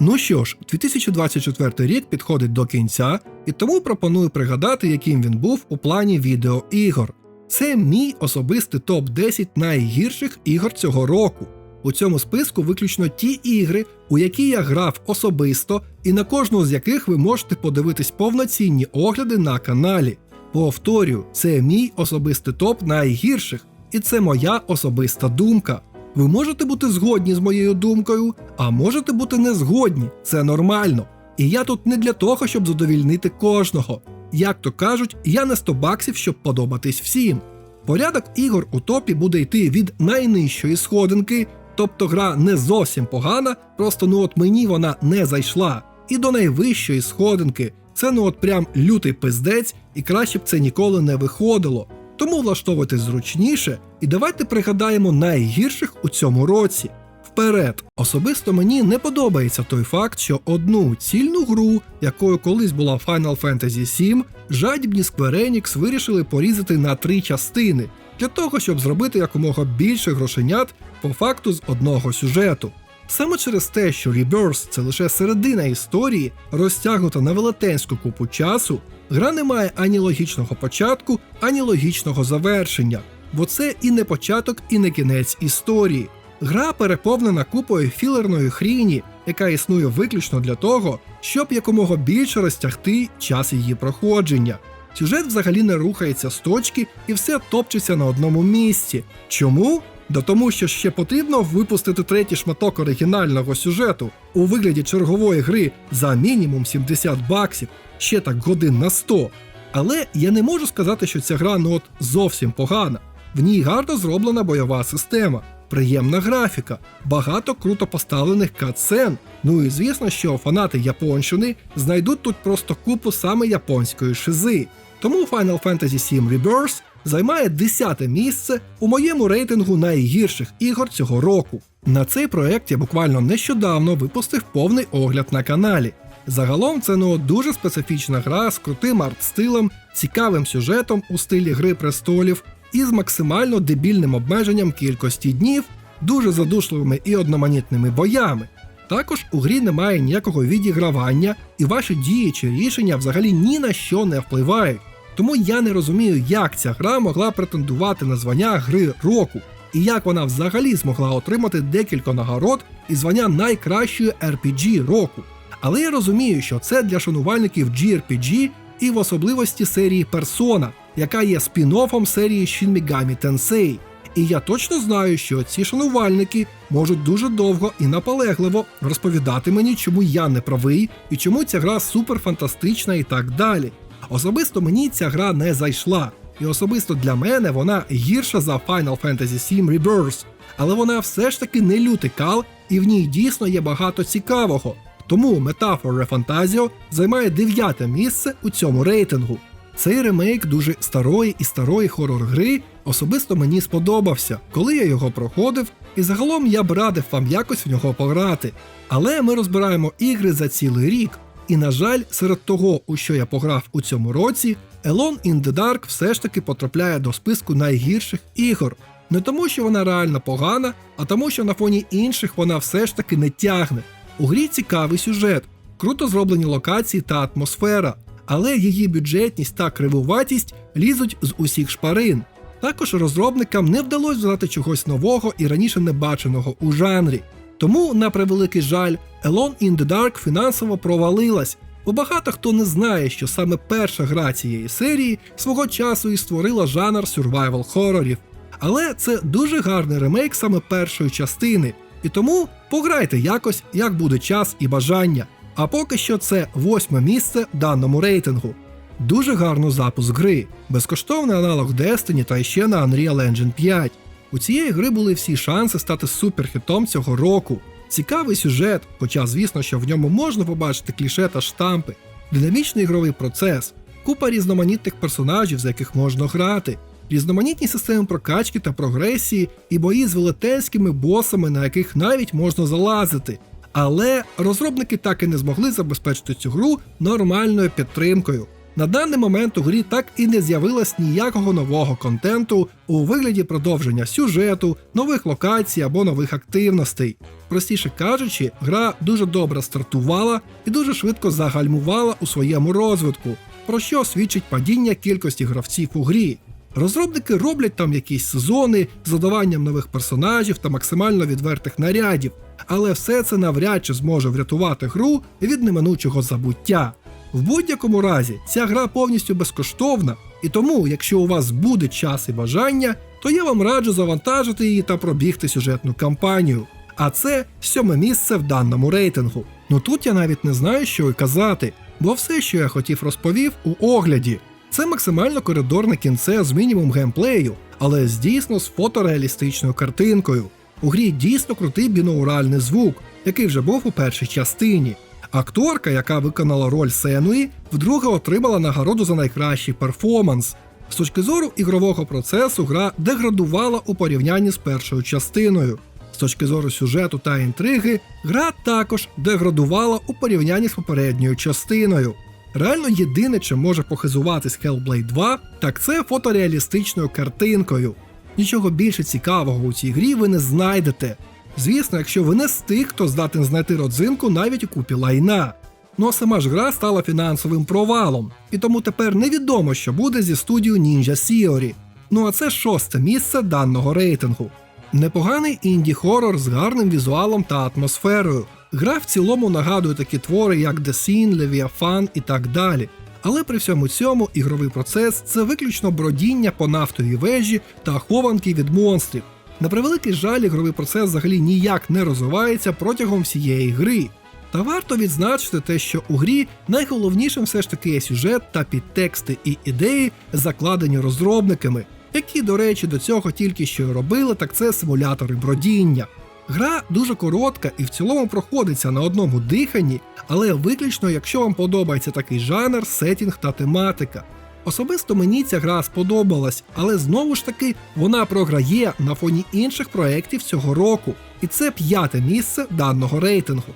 Ну що ж, 2024 рік підходить до кінця, і тому пропоную пригадати, яким він був у плані відеоігор. Це мій особистий топ-10 найгірших ігор цього року. У цьому списку виключно ті ігри, у які я грав особисто, і на кожну з яких ви можете подивитись повноцінні огляди на каналі. Повторюю, це мій особистий топ найгірших, і це моя особиста думка. Ви можете бути згодні з моєю думкою, а можете бути не згодні, це нормально. І я тут не для того, щоб задовільнити кожного. Як то кажуть, я не 100 баксів, щоб подобатись всім. Порядок ігор у топі буде йти від найнижчої сходинки, тобто гра не зовсім погана, просто ну от мені вона не зайшла, і до найвищої сходинки. Це ну от прям лютий пиздець, і краще б це ніколи не виходило. Тому влаштовуйтесь зручніше і давайте пригадаємо найгірших у цьому році. Вперед, особисто мені не подобається той факт, що одну цільну гру, якою колись була Final Fantasy VII, жадібні Square Enix вирішили порізати на три частини для того, щоб зробити якомога більше грошенят по факту з одного сюжету. Саме через те, що Rebirth – це лише середина історії, розтягнута на велетенську купу часу, гра не має ані логічного початку, ані логічного завершення, бо це і не початок, і не кінець історії. Гра переповнена купою філерної хріні, яка існує виключно для того, щоб якомога більше розтягти час її проходження. Сюжет взагалі не рухається з точки і все топчеться на одному місці. Чому? Да тому, що ще потрібно випустити третій шматок оригінального сюжету у вигляді чергової гри за мінімум 70 баксів, ще так годин на 100. Але я не можу сказати, що ця гра ну от зовсім погана. В ній гарно зроблена бойова система, приємна графіка, багато круто поставлених катсцен. Ну і звісно, що фанати Японщини знайдуть тут просто купу саме японської шизи. Тому Final Fantasy VII Rebirth займає 10 місце у моєму рейтингу найгірших ігор цього року. На цей проект я буквально нещодавно випустив повний огляд на каналі. Загалом це ну дуже специфічна гра з крутим арт-стилем, цікавим сюжетом у стилі Гри престолів і з максимально дебільним обмеженням кількості днів, дуже задушливими і одноманітними боями. Також у грі немає ніякого відігравання, і ваші дії чи рішення взагалі ні на що не впливають. Тому я не розумію, як ця гра могла претендувати на звання гри року, і як вона взагалі змогла отримати декілька нагород і звання найкращої RPG року. Але я розумію, що це для шанувальників GRPG і в особливості серії Persona, яка є спін-оффом серії Shin Megami Tensei. І я точно знаю, що ці шанувальники можуть дуже довго і наполегливо розповідати мені, чому я не правий і чому ця гра суперфантастична і так далі. Особисто мені ця гра не зайшла, і особисто для мене вона гірша за Final Fantasy VII Rebirth, але вона все ж таки не лютий кал, і в ній дійсно є багато цікавого. Тому Metaphor Refantasio займає дев'яте місце у цьому рейтингу. Цей ремейк дуже старої і старої хорор-гри особисто мені сподобався, коли я його проходив, і загалом я б радив вам якось в нього пограти. Але ми розбираємо ігри за цілий рік, і, на жаль, серед того, у що я пограв у цьому році, Alone in the Dark все ж таки потрапляє до списку найгірших ігор. Не тому, що вона реально погана, а тому, що на фоні інших вона все ж таки не тягне. У грі цікавий сюжет, круто зроблені локації та атмосфера, але її бюджетність та кривуватість лізуть з усіх шпарин. Також розробникам не вдалося додати чогось нового і раніше не баченого у жанрі. Тому, на превеликий жаль, Alone in the Dark фінансово провалилась, бо багато хто не знає, що саме перша гра цієї серії свого часу і створила жанр survival хорорів. Але це дуже гарний ремейк саме першої частини, і тому пограйте якось, як буде час і бажання. А поки що це восьме місце в даному рейтингу. Дуже гарно запуск гри, безкоштовний аналог Destiny та ще на Unreal Engine 5. У цієї гри були всі шанси стати суперхітом цього року. Цікавий сюжет, хоча, звісно, що в ньому можна побачити кліше та штампи, динамічний ігровий процес, купа різноманітних персонажів, за яких можна грати, різноманітні системи прокачки та прогресії і бої з велетенськими босами, на яких навіть можна залазити. Але розробники так і не змогли забезпечити цю гру нормальною підтримкою. На даний момент у грі так і не з'явилось ніякого нового контенту у вигляді продовження сюжету, нових локацій або нових активностей. Простіше кажучи, гра дуже добре стартувала і дуже швидко загальмувала у своєму розвитку, про що свідчить падіння кількості гравців у грі. Розробники роблять там якісь сезони з додаванням нових персонажів та максимально відвертих нарядів, але все це навряд чи зможе врятувати гру від неминучого забуття. В будь-якому разі, ця гра повністю безкоштовна, і тому, якщо у вас буде час і бажання, то я вам раджу завантажити її та пробігти сюжетну кампанію. А це сьоме місце в даному рейтингу. Ну тут я навіть не знаю, що й казати, бо все, що я хотів розповів у огляді. Це максимально коридорне кінце з мінімум геймплею, але з дійсно з фотореалістичною картинкою. У грі дійсно крутий бінауральний звук, який вже був у першій частині. Акторка, яка виконала роль Сенуї, вдруге отримала нагороду за найкращий перформанс. З точки зору ігрового процесу, гра деградувала у порівнянні з першою частиною. З точки зору сюжету та інтриги, гра також деградувала у порівнянні з попередньою частиною. Реально єдине, чим може похизуватись Hellblade 2, так це фотореалістичною картинкою. Нічого більше цікавого у цій грі ви не знайдете. Звісно, якщо ви не з тих, хто здатен знайти родзинку навіть у купі лайна. Ну а сама ж гра стала фінансовим провалом, і тому тепер невідомо, що буде зі студією Ninja Theory. Ну а це шосте місце даного рейтингу. Непоганий інді-хорор з гарним візуалом та атмосферою. Гра в цілому нагадує такі твори, як The Scene, Leviathan і так далі. Але при всьому цьому ігровий процес це виключно бродіння по нафтовій вежі та хованки від монстрів. На превеликий жаль, ігровий процес взагалі ніяк не розвивається протягом всієї гри. Та варто відзначити те, що у грі найголовнішим все ж таки є сюжет та підтексти і ідеї, закладені розробниками, які, до речі, до цього тільки що робили, так це симулятори бродіння. Гра дуже коротка і в цілому проходиться на одному диханні, але виключно якщо вам подобається такий жанр, сетінг та тематика. Особисто мені ця гра сподобалась, але знову ж таки вона програє на фоні інших проєктів цього року, і це п'яте місце даного рейтингу.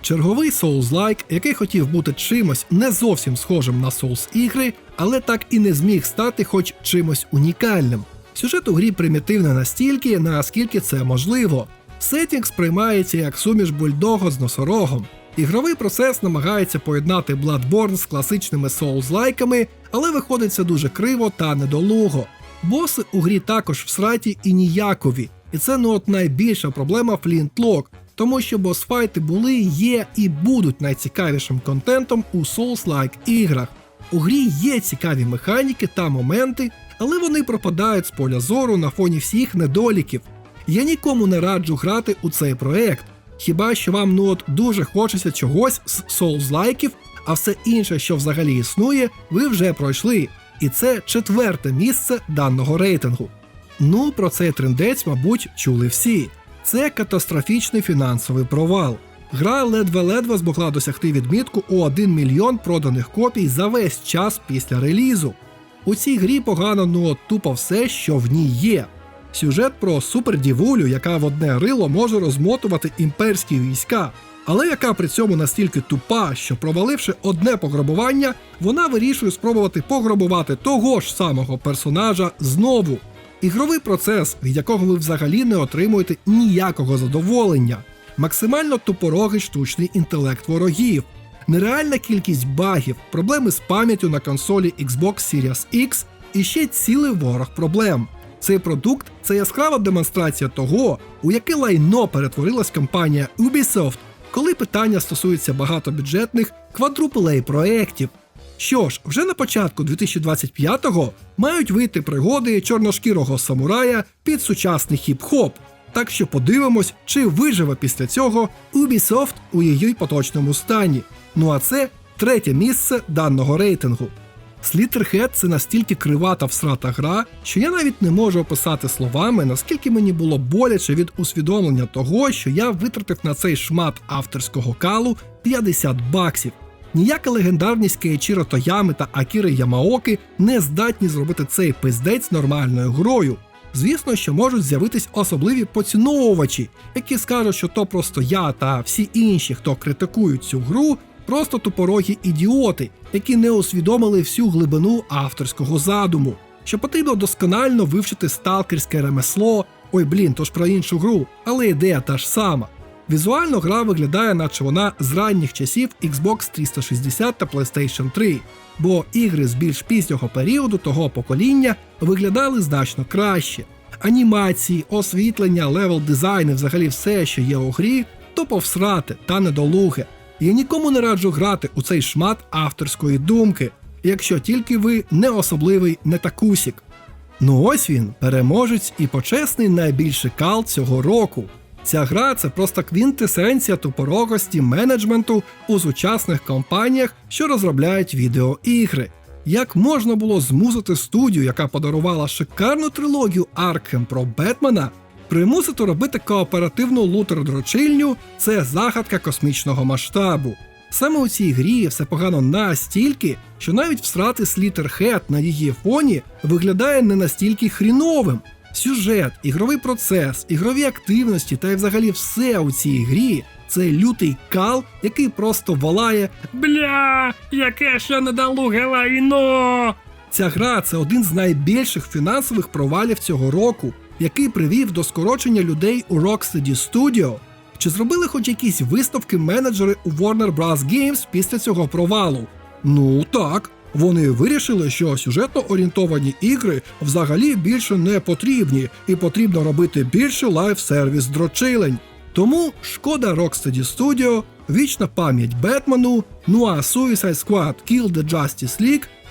Черговий Souls-like, який хотів бути чимось не зовсім схожим на Souls ігри, але так і не зміг стати хоч чимось унікальним. Сюжет у грі примітивний настільки, наскільки це можливо. Сетінг сприймається як суміш бульдога з носорогом. Ігровий процес намагається поєднати Bloodborne з класичними соулзлайками, але виходить це дуже криво та недолуго. Боси у грі також в сраті і ніякові, і це ну от найбільша проблема Flintlock, тому що босфайти були, є і будуть найцікавішим контентом у Souls-like іграх. У грі є цікаві механіки та моменти, але вони пропадають з поля зору на фоні всіх недоліків. Я нікому не раджу грати у цей проект. Хіба що вам ну от дуже хочеться чогось з соулзлайків, а все інше, що взагалі існує, ви вже пройшли. І це четверте місце даного рейтингу. Ну, про цей трендець, мабуть, чули всі. Це катастрофічний фінансовий провал. Гра ледве-ледве змогла досягти відмітку у 1 мільйон проданих копій за весь час після релізу. У цій грі погано ну от тупо все, що в ній є. Сюжет про супердівулю, яка в одне рило може розмотувати імперські війська, але яка при цьому настільки тупа, що проваливши одне пограбування, вона вирішує спробувати пограбувати того ж самого персонажа знову. Ігровий процес, від якого ви взагалі не отримуєте ніякого задоволення, максимально тупорогий штучний інтелект ворогів, нереальна кількість багів, проблеми з пам'яттю на консолі Xbox Series X і ще цілий ворог проблем. Цей продукт це яскрава демонстрація того, у яке лайно перетворилась компанія Ubisoft, коли питання стосується багатобюджетних квадруплей проєктів. Що ж, вже на початку 2025-го мають вийти пригоди чорношкірого самурая під сучасний хіп-хоп. Так що подивимось, чи виживе після цього Ubisoft у її поточному стані. Ну а це третє місце даного рейтингу. Slitterhead – це настільки крива та всрата гра, що я навіть не можу описати словами, наскільки мені було боляче від усвідомлення того, що я витратив на цей шмат авторського калу 50 баксів. Ніяка легендарність Кейчіро Тоями та Акіри Ямаоки не здатні зробити цей пиздець нормальною грою. Звісно, що можуть з'явитись особливі поціновувачі, які скажуть, що то просто я та всі інші, хто критикують цю гру, просто тупорогі ідіоти, які не усвідомили всю глибину авторського задуму, що потрібно досконально вивчити сталкерське ремесло. Ой, блін, то ж про іншу гру, але ідея та ж сама. Візуально гра виглядає, наче вона з ранніх часів Xbox 360 та PlayStation 3, бо ігри з більш пізнього періоду того покоління виглядали значно краще. Анімації, освітлення, левел дизайн і взагалі все, що є у грі, то повсрати та недолуге. Я нікому не раджу грати у цей шмат авторської думки, якщо тільки ви не особливий нетакусік. Ну ось він, переможець і почесний найбільший кал цього року. Ця гра це просто квінтесенція тупорогості менеджменту у сучасних компаніях, що розробляють відеоігри. Як можна було змусити студію, яка подарувала шикарну трилогію Аркхем про Бетмена, примусити робити кооперативну лутер-дрочильню це загадка космічного масштабу. Саме у цій грі все погано настільки, що навіть всрати Слітерхед на її фоні виглядає не настільки хріновим. Сюжет, ігровий процес, ігрові активності та й взагалі все у цій грі це лютий кал, який просто волає Бля, яке ще недолуге лайно! Ця гра це один з найбільших фінансових провалів цього року, який привів до скорочення людей у Rocksteady Studio. Чи зробили хоч якісь виставки менеджери у Warner Bros. Games після цього провалу? Ну так. Вони вирішили, що сюжетно орієнтовані ігри взагалі більше не потрібні, і потрібно робити більше лайв-сервіс дрочилень. Тому шкода Rocksteady Studio, вічна пам'ять Бетмену, ну а Suicide Squad Kill the Justice League